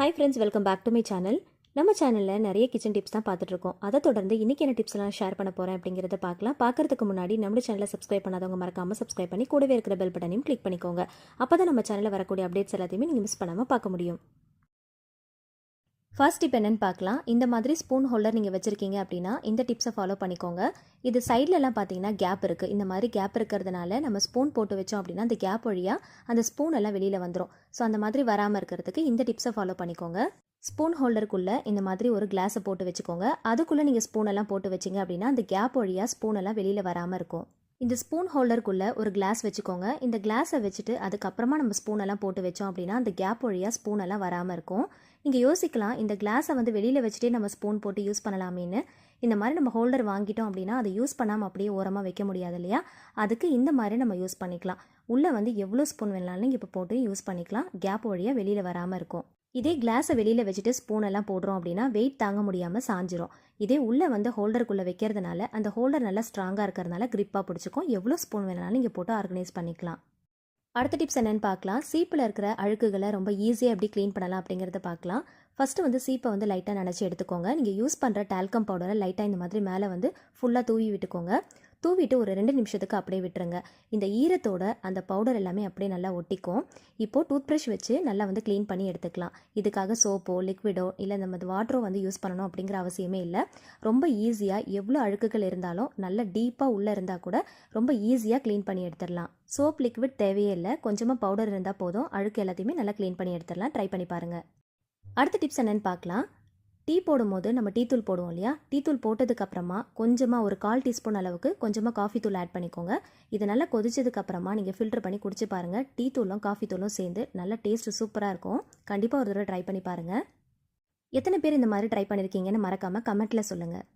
Hi friends welcome back to my channel நம்ம சேனலில் நிறைய கிச்சன் டிப்ஸ் தான் பார்த்துட்ருக்கோம். அதை தொடர்ந்து இன்றைக்கி என்ன டிப்ஸ் எல்லாம் ஷேர் பண்ண போகிறேன் அப்படிங்கிறத பார்க்கலாம். பார்க்குறதுக்கு முன்னாடி நம்ம சேனலை சப்ஸ்கிரைப் பண்ணாதவங்க மறக்காமல் சப்ஸ்கிரைப் பண்ணி கூடவே இருக்கிற பெல் பட்டனையும் கிளிக் பண்ணிக்கோங்க. அப்போ தான் நம்ம சேனலில் வரக்கூடிய அப்டேட்ஸ் எல்லாத்தையுமே நீங்கள் மிஸ் பண்ணாமல் பார்க்க முடியும். ஃபர்ஸ்ட் டிப் என்னென்னு பார்க்கலாம். இந்த மாதிரி ஸ்பூன் ஹோல்டர் நீங்கள் வச்சுருக்கீங்க அப்படின்னா இந்த டிப்ஸை ஃபாலோ பண்ணிக்கோங்க. இது சைட்லலாம் பார்த்தீங்கன்னா கேப் இருக்குது இந்த மாதிரி கேப் இருக்கிறதுனால நம்ம ஸ்பூன் போட்டு வச்சோம் அப்படின்னா அந்த கேப் வழியாக அந்த ஸ்பூன் எல்லாம் வெளியில் வந்துடும் ஸோ அந்த மாதிரி வராமல் இருக்கிறதுக்கு இந்த டிப்ஸை ஃபாலோ பண்ணிக்கோங்க. ஸ்பூன் ஹோல்டருக்குள்ளே இந்த மாதிரி ஒரு கிளாஸை போட்டு வச்சுக்கோங்க. அதுக்குள்ளே நீங்கள் ஸ்பூன் எல்லாம் போட்டு வச்சிங்க அப்படின்னா அந்த கேப் வழியாக ஸ்பூன் எல்லாம் வெளியில் வராமல் இருக்கும். இந்த ஸ்பூன் ஹோல்டருக்குள்ளே ஒரு கிளாஸ் வச்சுக்கோங்க. இந்த கிளாஸை வச்சுட்டு அதுக்கப்புறமா நம்ம ஸ்பூன் எல்லாம் போட்டு வச்சோம் அப்படின்னா அந்த கேப் வழியாக ஸ்பூன் எல்லாம் வராமல் இருக்கும். நீங்கள் யோசிக்கலாம் இந்த கிளாஸை வந்து வெளியில் வச்சுட்டே நம்ம ஸ்பூன் போட்டு யூஸ் பண்ணலாமேன்னு. இந்த மாதிரி நம்ம ஹோல்டர் வாங்கிட்டோம் அப்படின்னா அதை யூஸ் பண்ணாமல் அப்படியே ஓரமாக வைக்க முடியாது இல்லையா? அதுக்கு இந்த மாதிரி நம்ம யூஸ் பண்ணிக்கலாம். உள்ளே வந்து எவ்வளோ ஸ்பூன் வேணாலும் நீங்கள் இப்போ போட்டு யூஸ் பண்ணிக்கலாம். கேப் வழியாக வெளியில் வராமல் இருக்கும். இதே கிளாஸை வெளியில் வச்சுட்டு ஸ்பூன் எல்லாம் போடுறோம் அப்படின்னா வெயிட் தாங்க முடியாமல் சாஞ்சிரும். இதே உள்ளே வந்து ஹோல்டருக்குள்ளே வைக்கிறதுனால அந்த ஹோல்டர் நல்லா ஸ்ட்ராங்காக இருக்கிறதுனால க்ரிப்பாக பிடிச்சிக்கும். எவ்வளோ ஸ்பூன் வேணாலும் இங்கே போட்டு ஆர்கனைஸ் பண்ணிக்கலாம். அடுத்த டிப்ஸ் என்னென்னு பார்க்கலாம். சீப்பில் இருக்கிற அழுக்குகளை ரொம்ப ஈஸியாக எப்படி க்ளீன் பண்ணலாம் அப்படிங்கிறத பார்க்கலாம். ஃபஸ்ட்டு வந்து சீப்பை வந்து லைட்டாக நினச்சி எடுத்துக்கோங்க. நீங்கள் யூஸ் பண்ணுற டால்கம் பவுடரை லைட்டாக இந்த மாதிரி மேலே வந்து ஃபுல்லாக தூவி விட்டுக்கோங்க. தூவிட்டு ஒரு ரெண்டு நிமிஷத்துக்கு அப்படியே விட்டுருங்க. இந்த ஈரத்தோட அந்த பவுடர் எல்லாமே அப்படியே நல்லா ஒட்டிக்கும். இப்போது டூத் ப்ரஷ் வச்சு நல்லா வந்து க்ளீன் பண்ணி எடுத்துக்கலாம். இதுக்காக சோப்போ லிக்விடோ இல்லை நம்ம வாட்டரோ வந்து யூஸ் பண்ணணும் அப்படிங்கிற அவசியமே இல்லை. ரொம்ப ஈஸியாக எவ்வளோ அழுக்குகள் இருந்தாலும் நல்ல டீப்பாக உள்ளே இருந்தால் கூட ரொம்ப ஈஸியாக க்ளீன் பண்ணி எடுத்துடலாம். சோப் லிக்விட் தேவையே இல்லை. கொஞ்சமாக பவுடர் இருந்தால் போதும். அழுக்கு எல்லாத்தையுமே நல்லா க்ளீன் பண்ணி எடுத்துடலாம். ட்ரை பண்ணி பாருங்கள் அடுத்த டிப்ஸ் என்னென்னு பார்க்கலாம். டீ போடும்போது நம்ம டீ தூள் போடுவோம் இல்லையா? டீ தூள் போட்டதுக்கு அப்புறமா கொஞ்சமாக ஒரு கால் டீஸ்பூன் அளவுக்கு கொஞ்சமாக காஃபி தூள் ஆட் பண்ணிக்கோங்க. இது நல்லா கொதிச்சதுக்கு அப்புறமா நீங்கள் ஃபில்டர் பண்ணி குடிச்சு பாருங்கள் டீ தூளும் காஃபி தூளும் சேர்ந்து நல்ல டேஸ்ட் சூப்பராக இருக்கும். கண்டிப்பாக ஒரு தடவை ட்ரை பண்ணி பாருங்கள் எத்தனை பேர் இந்த மாதிரி ட்ரை பண்ணியிருக்கீங்கன்னு மறக்காமல் கமெண்ட்டில் சொல்லுங்கள்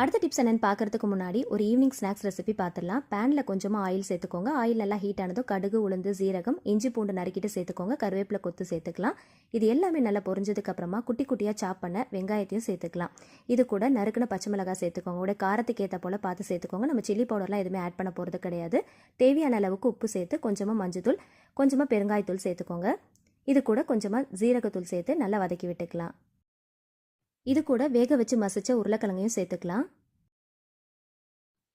அடுத்த டிப்ஸ் என்னென்னு பார்க்கறதுக்கு முன்னாடி ஒரு ஈவினிங் ஸ்நாக்ஸ் ரெசிபி பார்த்துடலாம். பேனில் கொஞ்சமாக ஆயில் சேர்த்துக்கோங்க. ஆயில் நல்லா ஹீட் ஆனதும் கடுகு உளுந்து சீரகம் இஞ்சி பூண்டு நறுக்கிட்டு சேர்த்துக்கோங்க. கருவேப்பிலை கொத்து சேர்த்துக்கலாம். இது எல்லாமே நல்லா பொரிஞ்சதுக்கப்புறமா குட்டி குட்டியாக சாப் பண்ண வெங்காயத்தையும் சேர்த்துக்கலாம். இது கூட நறுக்குன பச்சை மிளகாய் சேர்த்துக்கோங்க. உடைய காரத்துக்கு ஏற்ற போல் பார்த்து சேர்த்துக்கோங்க. நம்ம சில்லி பவுடர்லாம் எதுவுமே ஆட் பண்ண போகிறது கிடையாது. தேவையான அளவுக்கு உப்பு சேர்த்து கொஞ்சமாக மஞ்சத்தூள் கொஞ்சமாக பெருங்காயத்தூள் சேர்த்துக்கோங்க. இது கூட கொஞ்சமாக ஜீரகத்தூள் சேர்த்து நல்லா வதக்கி விட்டுக்கலாம். இது கூட வேக வச்சு மசிச்ச உருளைக்கிழங்கையும் சேர்த்துக்கலாம்.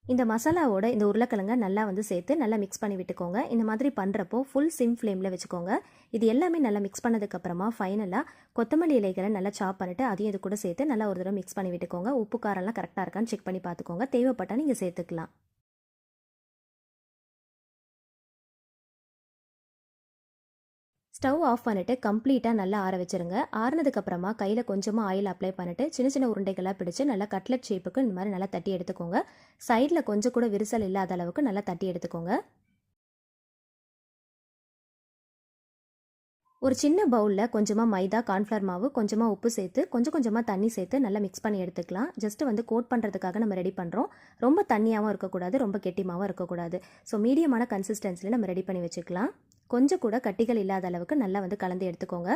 இந்த மசாலாவோட இந்த உருளைக்கிழங்க நல்லா வந்து சேர்த்து நல்லா மிக்ஸ் பண்ணி விட்டுக்கோங்க. இந்த மாதிரி பண்ணுறப்போ ஃபுல் சிம் ஃப்ளேமில் வச்சுக்கோங்க. இது எல்லாமே நல்லா மிக்ஸ் பண்ணதுக்கப்புறமா ஃபைனலாக கொத்தமல்லி இலைகளை நல்லா சாப் பண்ணிவிட்டு அதையும் இது கூட சேர்த்து நல்லா ஒரு தடவை மிக்ஸ் பண்ணி விட்டுக்கோங்க. உப்பு காரெல்லாம் கரெக்டாக இருக்கான்னு செக் பண்ணி பார்த்துக்கோங்க. தேவைப்பட்டால் நீங்கள் சேர்த்துக்கலாம். ஸ்டவ் ஆஃப் பண்ணிட்டு கம்ப்ளீட்டாக நல்லா ஆற வச்சிருங்க. ஆறினதுக்கப்புறமா கையில் கொஞ்சமாக ஆயில் அப்ளை பண்ணிட்டு சின்ன சின்ன உருண்டைகளாக பிடிச்சு நல்லா கட்லெட் ஷேப்புக்கு இந்த மாதிரி நல்லா தட்டி எடுத்துக்கோங்க. சைடில் கொஞ்சம் கூட விரிசல் இல்லாத அளவுக்கு நல்லா தட்டி எடுத்துக்கோங்க. ஒரு சின்ன பவுலில் கொஞ்சமாக மைதா கார்ன்ஃப்ளவர் மாவு கொஞ்சமாக உப்பு சேர்த்து கொஞ்சம் கொஞ்சமாக தண்ணி சேர்த்து நல்லா மிக்ஸ் பண்ணி எடுத்துக்கலாம். ஜஸ்ட் வந்து கோட் பண்ணுறதுக்காக நம்ம ரெடி பண்ணுறோம் ரொம்ப தண்ணியாகவும் இருக்கக்கூடாது ரொம்ப கெட்டிமாகவும் இருக்கக்கூடாது. ஸோ மீடியமான கன்சிஸ்டன்சியில் நம்ம ரெடி பண்ணி வச்சுக்கலாம். கொஞ்சம் கூட கட்டிகள் இல்லாத அளவுக்கு நல்லா வந்து கலந்து எடுத்துக்கோங்க.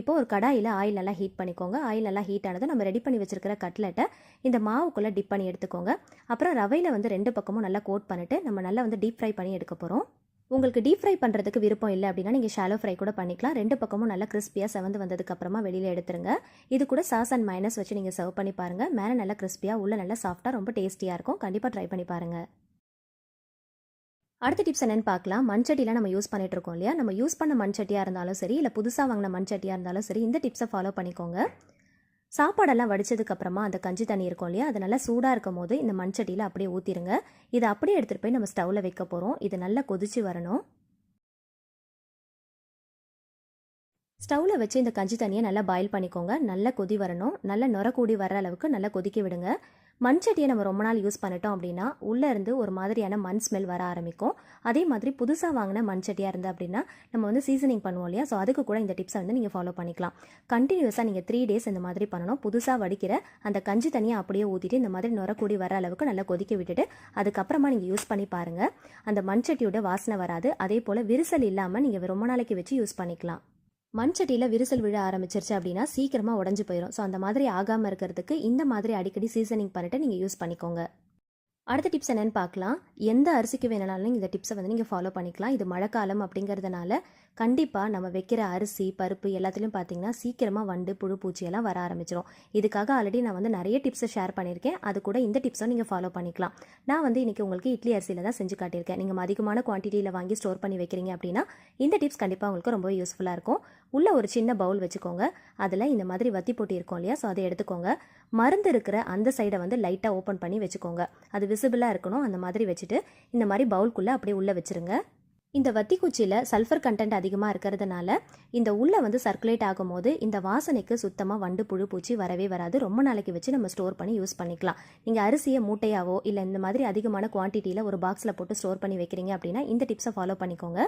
இப்போ ஒரு கடாயில் ஆயில் நல்லா ஹீட் பண்ணிக்கோங்க. ஆயில் நல்லா ஹீட் ஆனதும் நம்ம ரெடி பண்ணி வச்சிருக்கிற கட்லெட்டை இந்த மாவுக்குள்ளே டிப் பண்ணி எடுத்துக்கோங்க. அப்புறம் ரவையில் வந்து ரெண்டு பக்கமும் நல்லா கோட் பண்ணிவிட்டு நம்ம நல்லா வந்து டீப் ஃப்ரை பண்ணி எடுக்க போகிறோம் உங்களுக்கு டீப் ஃப்ரை பண்ணுறதுக்கு விருப்பம் இல்லை அப்படின்னா நீங்கள் ஷாலோ ஃப்ரை கூட பண்ணிக்கலாம். ரெண்டு பக்கமும் நல்லா கிறிஸ்பியாக செவந்து வந்ததுக்கு அப்புறமா வெளியில் எடுத்துருங்க. இது கூட சாஸ் அண்ட் மைனஸ் வச்சு நீங்கள் சர்வ் பண்ணி பாருங்கள் மேலே நல்லா கிறிஸ்பியாக உள்ள நல்லா சாஃப்ட்டாக ரொம்ப டேஸ்டியாக இருக்கும். கண்டிப்பாக ட்ரை பண்ணி பாருங்கள் அடுத்த டிப்ஸ் என்னென்னு பார்க்கலாம். மண்சட்டிலாம் நம்ம யூஸ் பண்ணிட்டு இருக்கோம் இல்லையா? நம்ம யூஸ் பண்ண மண்சட்டியாக இருந்தாலும் சரி இல்லை புதுசாக வாங்கின மண்சட்டியாக இருந்தாலும் சரி இந்த டிப்ஸை ஃபாலோ பண்ணிக்கோங்க. சாப்பாடெல்லாம் வடித்ததுக்கப்புறமா அந்த கஞ்சி தண்ணி இருக்கும் இல்லையா? அது நல்லா சூடாக இருக்கும் போது இந்த மண்சட்டியில் அப்படியே ஊற்றிடுங்க இதை அப்படியே எடுத்துகிட்டு போய் நம்ம ஸ்டவ்வில் வைக்க போகிறோம் இது நல்லா கொதிச்சு வரணும். ஸ்டவ்வில் வச்சு இந்த கஞ்சி தண்ணியை நல்லா பாயில் பண்ணிக்கோங்க. நல்லா கொதி வரணும். நல்லா நுர கூடி வர அளவுக்கு நல்லா கொதிக்க விடுங்க. மண் சட்டியை நம்ம ரொம்ப நாள் யூஸ் பண்ணிட்டோம் அப்படின்னா உள்ளே இருந்து ஒரு மாதிரியான மண் ஸ்மெல் வர ஆரம்பிக்கும். அதே மாதிரி புதுசாக வாங்கின மண் சட்டியாக இருந்து அப்படின்னா நம்ம வந்து சீசனிங் பண்ணுவோம் இல்லையா? ஸோ அதுக்கு கூட இந்த டிப்ஸை வந்து நீங்கள் ஃபாலோ பண்ணிக்கலாம். கண்டினியூஸாக நீங்கள் த்ரீ டேஸ் இந்த மாதிரி பண்ணணும். புதுசாக வடிக்கிற அந்த கஞ்சி தனியாக அப்படியே ஊற்றிட்டு இந்த மாதிரி நுரக்கூடி வர அளவுக்கு நல்லா கொதிக்க விட்டுட்டு அதுக்கப்புறமா நீங்கள் யூஸ் பண்ணி பாருங்கள் அந்த மண் சட்டியோட வாசனை வராது. அதே போல் விரிசல் இல்லாமல் நீங்கள் ரொம்ப நாளைக்கு வச்சு யூஸ் பண்ணிக்கலாம். மண் சட்டியில் விரிசல் விழ ஆரம்பிச்சிருச்சு அப்படின்னா சீக்கிரமாக உடஞ்சி போயிடும் ஸோ அந்த மாதிரி ஆகாமல் இருக்கிறதுக்கு இந்த மாதிரி அடிக்கடி சீசனிங் பண்ணிட்டு நீங்கள் யூஸ் பண்ணிக்கோங்க. அடுத்த டிப்ஸ் என்னென்னு பார்க்கலாம். எந்த அரிசிக்கு வேணாலும் இந்த டிப்ஸை வந்து நீங்கள் ஃபாலோ பண்ணிக்கலாம். இது மழைக்காலம் அப்படிங்கிறதுனால கண்டிப்பாக நம்ம வைக்கிற அரிசி பருப்பு எல்லாத்துலேயும் பார்த்தீங்கன்னா சீக்கிரமாக வண்டு புழு பூச்சியெல்லாம் வர ஆரம்பிச்சிடும் இதுக்காக ஆல்ரெடி நான் வந்து நிறைய டிப்ஸை ஷேர் பண்ணியிருக்கேன். அது கூட இந்த டிப்ஸும் நீங்கள் ஃபாலோ பண்ணிக்கலாம். நான் வந்து இன்றைக்கி உங்களுக்கு இட்லி அரிசியில் தான் செஞ்சு காட்டியிருக்கேன். நீங்கள் அதிகமான குவான்டிட்டியில் வாங்கி ஸ்டோர் பண்ணி வைக்கிறீங்க அப்படின்னா இந்த டிப்ஸ் கண்டிப்பாக உங்களுக்கு ரொம்ப யூஸ்ஃபுல்லாக இருக்கும். உள்ளே ஒரு சின்ன பவுல் வச்சுக்கோங்க. அதில் இந்த மாதிரி வத்தி போட்டி இருக்கும் இல்லையா? ஸோ அதை எடுத்துக்கோங்க. மருந்து இருக்கிற அந்த சைடை வந்து லைட்டாக ஓப்பன் பண்ணி வச்சுக்கோங்க. அது விசிபிளாக இருக்கணும். அந்த மாதிரி வச்சுட்டு இந்த மாதிரி பவுல்குள்ளே அப்படியே உள்ளே வச்சுருங்க. இந்த வத்தி குச்சியில் சல்ஃபர் கண்டென்ட் அதிகமாக இருக்கிறதுனால இந்த உள்ளே வந்து சர்க்குலேட் ஆகும்போது இந்த வாசனைக்கு சுத்தமாக வண்டு புழு பூச்சி வரவே வராது. ரொம்ப நாளைக்கு வச்சு நம்ம ஸ்டோர் பண்ணி யூஸ் பண்ணிக்கலாம். நீங்கள் அரிசியை மூட்டையாவோ இல்லை இந்த மாதிரி அதிகமான குவான்டிட்டியில் ஒரு பாக்ஸில் போட்டு ஸ்டோர் பண்ணி வைக்கிறீங்க அப்படின்னா இந்த டிப்ஸை ஃபாலோ பண்ணிக்கோங்க.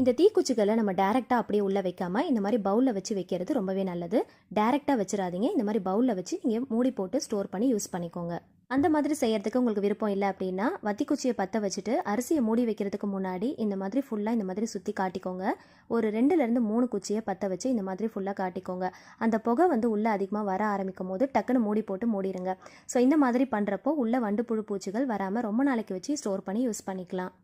இந்த தீக்குச்சிகளை நம்ம டேரெக்டாக அப்படியே உள்ளே வைக்காம இந்த மாதிரி பவுலில் வச்சு வைக்கிறது ரொம்பவே நல்லது. டேரெக்டாக வச்சிடாதீங்க. இந்த மாதிரி பவுலில் வச்சு நீங்கள் மூடி போட்டு ஸ்டோர் பண்ணி யூஸ் பண்ணிக்கோங்க. அந்த மாதிரி செய்யறதுக்கு உங்களுக்கு விருப்பம் இல்லை அப்படின்னா வத்திக்குச்சியை பற்ற வச்சுட்டு அரிசியை மூடி வைக்கிறதுக்கு முன்னாடி இந்த மாதிரி ஃபுல்லாக இந்த மாதிரி சுற்றி காட்டிக்கோங்க. ஒரு ரெண்டுலேருந்து மூணு குச்சியை பற்ற வச்சு இந்த மாதிரி ஃபுல்லாக காட்டிக்கோங்க. அந்த புகை வந்து உள்ளே அதிகமாக வர ஆரம்பிக்கும் போது டக்குன்னு மூடி போட்டு மூடிடுங்க ஸோ இந்த மாதிரி பண்ணுறப்போ உள்ள வண்டு புழு பூச்சிகள் வராமல் ரொம்ப நாளைக்கு வச்சு ஸ்டோர் பண்ணி யூஸ் பண்ணிக்கலாம்.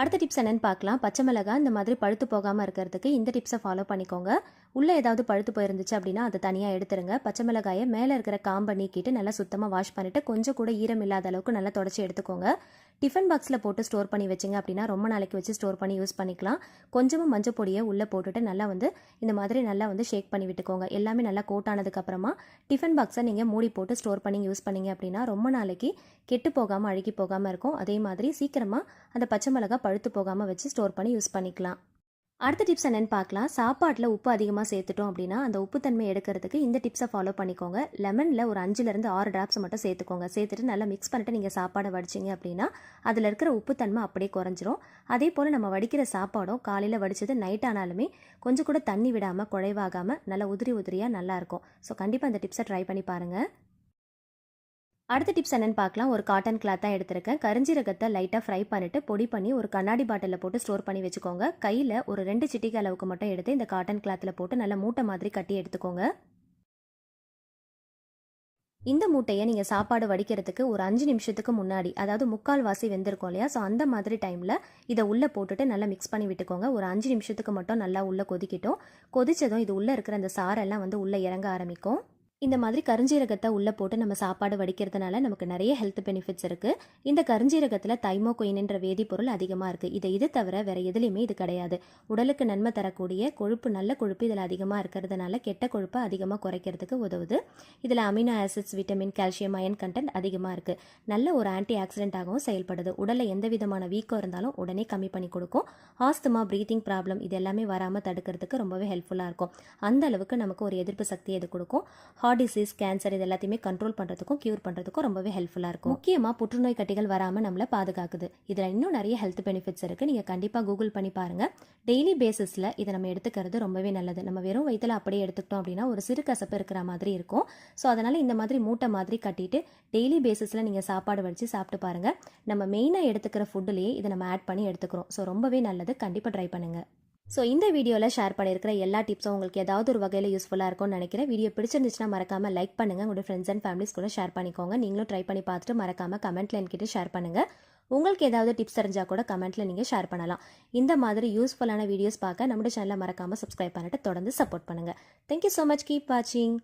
அடுத்த டிப்ஸ் என்னென்னு பார்க்கலாம். பச்சை மிளகாய் இந்த மாதிரி பழுத்து போகாமல் இருக்கிறதுக்கு இந்த டிப்ஸை ஃபாலோ பண்ணிக்கோங்க. உள்ளே ஏதாவது பழுத்து போயிருந்துச்சு அப்படின்னா அதை தனியாக எடுத்துருங்க. பச்சை மிளகாயை மேலே இருக்கிற காம்பை நீக்கிட்டு நல்லா சுத்தமாக வாஷ் பண்ணிவிட்டு கொஞ்சம் கூட ஈரம் இல்லாத அளவுக்கு நல்லா தொடச்சி எடுத்துக்கோங்க. டிஃபன் பாக்ஸில் போட்டு ஸ்டோர் பண்ணி வச்சிங்க அப்படின்னா ரொம்ப நாளைக்கு வச்சு ஸ்டோர் பண்ணி யூஸ் பண்ணிக்கலாம். கொஞ்சமாக மஞ்சள் பொடியை உள்ளே போட்டுட்டு நல்லா வந்து இந்த மாதிரி நல்லா வந்து ஷேக் பண்ணி விட்டுக்கோங்க. எல்லாமே நல்லா கோட் ஆனதுக்கப்புறமா டிஃபன் பாக்ஸை நீங்கள் மூடி போட்டு ஸ்டோர் பண்ணி யூஸ் பண்ணீங்க அப்படின்னா ரொம்ப நாளைக்கு கெட்டு போகாமல் அழுகி போகாமல் இருக்கும். அதே மாதிரி சீக்கிரமாக அந்த பச்சை மிளகாய் பழுத்து போகாமல் வச்சு ஸ்டோர் பண்ணி யூஸ் பண்ணிக்கலாம். அடுத்த டிப்ஸ் என்னென்னு பார்க்கலாம். சாப்பாட்டில் உப்பு அதிகமாக சேர்த்துட்டோம் அப்படின்னா அந்த உப்புத்தன்மை எடுக்கிறதுக்கு இந்த டிப்ஸை ஃபாலோ பண்ணிக்கோங்க. லெமனில் ஒரு அஞ்சுலேருந்து ஆறு ட்ராப்ஸ் மட்டும் சேர்த்துக்கோங்க. சேர்த்துட்டு நல்லா மிக்ஸ் பண்ணிட்டு நீங்கள் சாப்பாடை வடிச்சிங்க அப்படின்னா அதில் இருக்கிற உப்புத்தன்மை அப்படியே குறைஞ்சிரும். அதே போல் நம்ம வடிக்கிற சாப்பாடும் காலையில் வடித்தது நைட் ஆனாலுமே கொஞ்சம் கூட தண்ணி விடாமல் குழைவாகாமல் நல்லா உதிரி உதிரியாக நல்லாயிருக்கும் ஸோ கண்டிப்பாக அந்த டிப்ஸை ட்ரை பண்ணி பாருங்கள் அடுத்த டிப்ஸ் என்னன்னு பார்க்கலாம். ஒரு காட்டன் கிளாத்தாக எடுத்திருக்கேன். கரிஞ்சீரகத்தை லைட்டாக ஃப்ரை பண்ணிட்டு பொடி பண்ணி ஒரு கண்ணாடி பாட்டிலில் போட்டு ஸ்டோர் பண்ணி வச்சுக்கோங்க. கையில் ஒரு ரெண்டு சிட்டிக்கு அளவுக்கு மட்டும் எடுத்து இந்த காட்டன் கிளாத்தில் போட்டு நல்லா மூட்டை மாதிரி கட்டி எடுத்துக்கோங்க. இந்த மூட்டையை நீங்கள் சாப்பாடு வடிக்கிறதுக்கு ஒரு அஞ்சு நிமிஷத்துக்கு முன்னாடி அதாவது முக்கால் வாசி வெந்திருக்கும் இல்லையா? ஸோ அந்த மாதிரி டைமில் இதை உள்ளே போட்டுட்டு நல்லா மிக்ஸ் பண்ணி விட்டுக்கோங்க. ஒரு அஞ்சு நிமிஷத்துக்கு மட்டும் நல்லா உள்ளே கொதிக்கட்டும். கொதிச்சதும் இது உள்ளே இருக்கிற அந்த சாரெல்லாம் வந்து உள்ளே இறங்க ஆரம்பிக்கும். இந்த மாதிரி கருஞ்சீரகத்தை உள்ளே போட்டு நம்ம சாப்பாடு வடிக்கிறதுனால நமக்கு நிறைய ஹெல்த் பெனிஃபிட்ஸ் இருக்குது இந்த கருஞ்சீரகத்தில் தைமோகொயின்ன்ற வேதிப்பொருள் அதிகமாக இருக்குது இதை இது தவிர வேற எதுலேயுமே இது கிடையாது. உடலுக்கு நன்மை தரக்கூடிய கொழுப்பு நல்ல கொழுப்பு இதில் அதிகமாக இருக்கிறதுனால கெட்ட கொழுப்பை அதிகமாக குறைக்கிறதுக்கு உதவுது. இதில் amino acids vitamin calcium iron content அதிகமாக இருக்குது நல்ல ஒரு ஆன்டி ஆக்சிடென்ட்டாகவும் செயல்படுது. உடலில் எந்த விதமான வீக்கம் இருந்தாலும் உடனே கம்மி பண்ணி கொடுக்கும். ஆஸ்துமா ப்ரீத்திங் ப்ராப்ளம் இது எல்லாமே வராமல் தடுக்கிறதுக்கு ரொம்பவே ஹெல்ப்ஃபுல்லாக இருக்கும். அந்த அளவுக்கு நமக்கு ஒரு எதிர்ப்பு சக்தி இது கொடுக்கும். ஹார்ட் டிசீஸ் கேன்சர் இது எல்லாத்தையுமே கண்ட்ரோல் பண்ணுறதுக்கும் க்யூர் பண்ணுறதுக்கும் ரொம்பவே ஹெல்ப்ஃபுல்லாக இருக்கும். முக்கியமாக புற்றுநோய் கட்டிகள் வராமல் நம்மளை பாதுகாக்குது. இதில் இன்னும் நிறைய ஹெல்த் பெனிஃபிட்ஸ் இருக்குது நீங்கள் கண்டிப்பாக கூகுள் பண்ணி பாருங்கள் டெய்லி பேசிஸில் இதை நம்ம எடுத்துக்கிறது ரொம்பவே நல்லது. நம்ம வெறும் வயிற்றில் அப்படியே எடுத்துக்கிட்டோம் அப்படின்னா ஒரு சிறு கசப்பு இருக்கிற மாதிரி இருக்கும். ஸோ அதனால் இந்த மாதிரி மூட்டை மாதிரி கட்டிட்டு டெய்லி பேசிஸில் நீங்கள் சாப்பாடு வடித்து சாப்பிட்டு பாருங்கள் நம்ம மெயினாக எடுத்துக்கிற ஃபுட்டுலேயே இதை நம்ம ஆட் பண்ணி எடுத்துக்கிறோம். ஸோ ரொம்பவே நல்லது. கண்டிப்பாக ட்ரை பண்ணுங்கள் ஸோ இந்த வீடியோவில் ஷேர் பண்ணியிருக்கிற எல்லா டிப்ஸும் உங்களுக்கு ஏதாவது ஒரு வகையில் யூஸ்ஃபுல்லாக இருக்கும்னு நினைக்கிறேன். வீடியோ பிடிச்சிருந்துச்சுன்னா மறக்காமல் லைக் பண்ணுங்கள் உங்களோட ஃப்ரெண்ட்ஸ் அண்ட் ஃபேமிலிஸ் கூட ஷேர் பண்ணிக்கோங்க. நீங்களும் ட்ரை பண்ணி பார்த்துட்டு மறக்காமல் கமெண்ட்டில் என்கிட்ட ஷேர் பண்ணுங்கள் உங்களுக்கு ஏதாவது டிப்ஸ் தெரிஞ்சால் கூட கமெண்ட்டில் நீங்கள் ஷேர் பண்ணலாம். இந்த மாதிரி யூஸ்ஃபுல்லான வீடியோஸ் பார்க்க நம்மளோட சேனலை மறக்காமல் சப்ஸ்கிரைப் பண்ணிட்டு தொடர்ந்து சப்போர்ட் பண்ணுங்கள் தேங்க்யூ ஸோ மச் கீப் வாட்சிங்